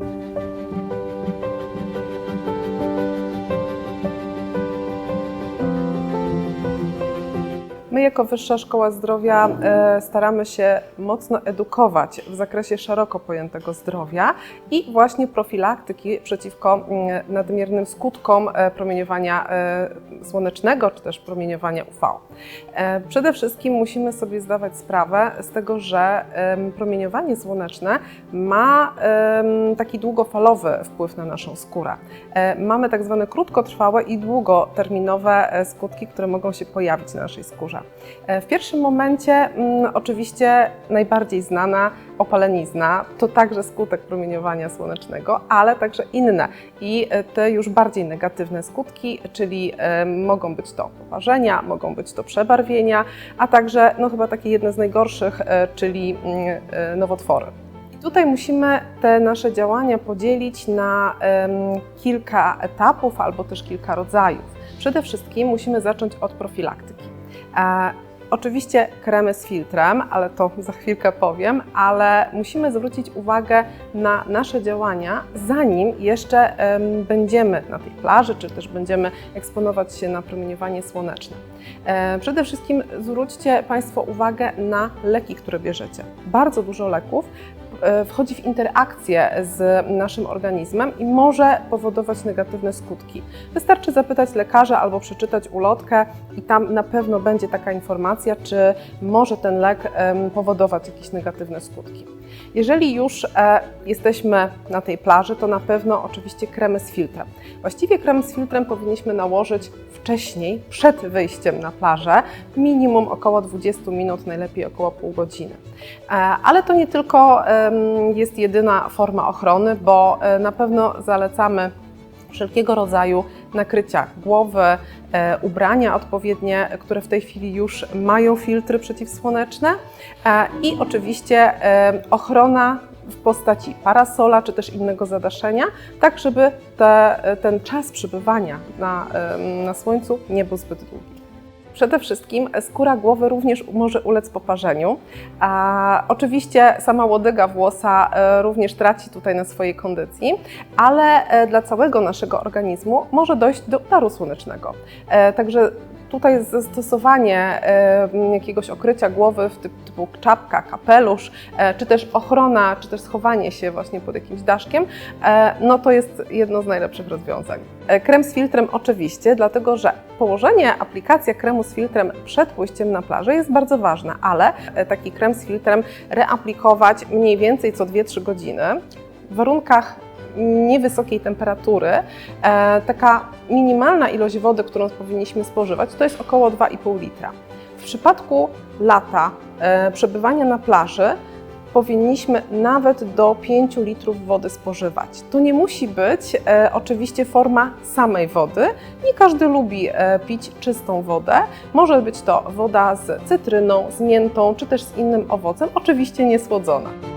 you My jako Wyższa Szkoła Zdrowia e, staramy się mocno edukować w zakresie szeroko pojętego zdrowia i właśnie profilaktyki przeciwko mm, nadmiernym skutkom e, promieniowania e, słonecznego czy też promieniowania UV. Przede wszystkim musimy sobie zdawać sprawę z tego, że promieniowanie słoneczne ma taki długofalowy wpływ na naszą skórę. Mamy tak zwane krótkotrwałe i długoterminowe skutki, które mogą się pojawić na naszej skórze. E, W pierwszym momencie mm, oczywiście najbardziej znana opalenizna to także skutek promieniowania słonecznego, ale także inne i e, te już bardziej negatywne skutki, czyli e, mogą być to poparzenia, mogą być to przebarwienia, a także no chyba takie jedne z najgorszych, czyli mm, nowotwory. Tutaj musimy te nasze działania podzielić na kilka etapów albo też kilka rodzajów. Przede wszystkim musimy zacząć od profilaktyki. E, oczywiście kremy z filtrem, ale to za chwilkę powiem, ale musimy zwrócić uwagę na nasze działania, zanim jeszcze em, będziemy na tej plaży, czy też będziemy eksponować się na promieniowanie słoneczne. E, Przede wszystkim zwróćcie Państwo uwagę na leki, które bierzecie. Bardzo dużo leków e, wchodzi w interakcję z naszym organizmem i może powodować negatywne skutki. Wystarczy zapytać lekarza albo przeczytać ulotkę i tam na pewno będzie taka informacja, czy może ten lek powodować jakieś negatywne skutki. Jeżeli już e, jesteśmy na tej plaży, to na pewno oczywiście kremy z filtrem. Właściwie krem z filtrem powinniśmy nałożyć wcześniej, przed wyjściem na plażę, minimum około 20 minut, najlepiej około pół godziny. E, Ale to nie tylko jest jedyna forma ochrony, bo e, na pewno zalecamy wszelkiego rodzaju nakrycia głowy, e, ubrania odpowiednie, które w tej chwili już mają filtry przeciwsłoneczne e, i oczywiście ochrona w postaci parasola czy też innego zadaszenia, tak żeby te, ten czas przebywania na, na słońcu nie był zbyt długi. Przede wszystkim skóra głowy również może ulec poparzeniu. A oczywiście sama łodyga włosa e, również traci tutaj na swojej kondycji, ale e, dla całego naszego organizmu może dojść do udaru słonecznego. E, Także tutaj zastosowanie jakiegoś okrycia głowy w typ, typu czapka, kapelusz, e, czy też ochrona, czy też schowanie się właśnie pod jakimś daszkiem, e, no to jest jedno z najlepszych rozwiązań. E, Krem z filtrem oczywiście, dlatego że położenie, aplikacja kremu z filtrem przed pójściem na plażę jest bardzo ważna, ale taki krem z filtrem reaplikować mniej więcej co 2-3 godziny w warunkach niewysokiej temperatury. E, taka minimalna ilość wody, którą powinniśmy spożywać, to jest około 2,5 litra. W przypadku lata, e, przebywania na plaży, powinniśmy nawet do 5 litrów wody spożywać. To nie musi być e, oczywiście forma samej wody. Nie każdy lubi e, pić czystą wodę. Może być to woda z cytryną, z miętą czy też z innym owocem, oczywiście niesłodzona.